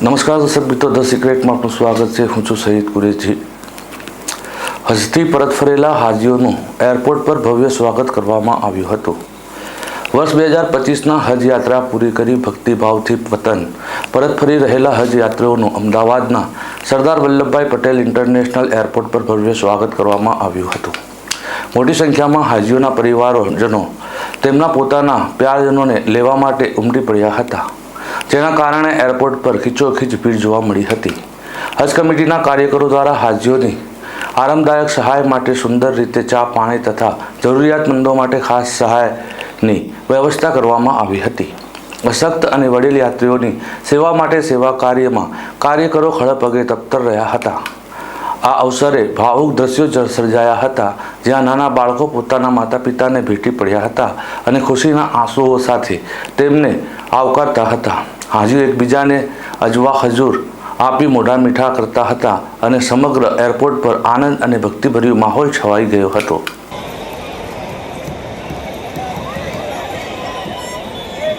નમસ્કાર દર્શક મિત્રો, ધ સિક્રેટમાં આપનું સ્વાગત છે. હું છું શહીદ કુરેજી હજથી પરત ફરેલા હાજીઓનું એરપોર્ટ પર ભવ્ય સ્વાગત કરવામાં આવ્યું હતું. વર્ષ બે હજાર પચીસના હજ યાત્રા પૂરી કરી ભક્તિભાવથી વતન પરત ફરી રહેલા હજ યાત્રીઓનું અમદાવાદના સરદાર વલ્લભભાઈ પટેલ ઇન્ટરનેશનલ એરપોર્ટ પર ભવ્ય સ્વાગત કરવામાં આવ્યું હતું. મોટી સંખ્યામાં હાજીઓના પરિવારોજનો તેમના પોતાના પ્યારજનોને લેવા માટે ઉમટી પડ્યા હતા. જેના કારણે એરપોર્ટ પર ખીચોખીચ ભીડ જોવા મળી હતી. હજ કમિટીના કાર્યકરો દ્વારા હાજીઓની આરામદાયક સહાય માટે સુંદર રીતે ચા, પાણી તથા જરૂરિયાતમંદો માટે ખાસ સહાયની વ્યવસ્થા કરવામાં આવી હતી. અશક્ત અને વડીલ યાત્રીઓની સેવા માટે સેવા કાર્યમાં કાર્યકરો ખડપગે તપ્તર રહ્યા હતા. આ અવસરે ભાવુક દ્રશ્યો સર્જાયા હતા, જ્યાં નાના બાળકો પોતાના માતા પિતાને ભેટી પડ્યા હતા અને ખુશીના આંસુઓ સાથે તેમને આવકારતા હતા. હાજી એકબીજાને અજવા ખજૂર આપી મોઢા મીઠા કરતા હતા અને સમગ્ર એરપોર્ટ પર આનંદ અને ભક્તિભર્યો માહોલ છવાઈ ગયો હતો.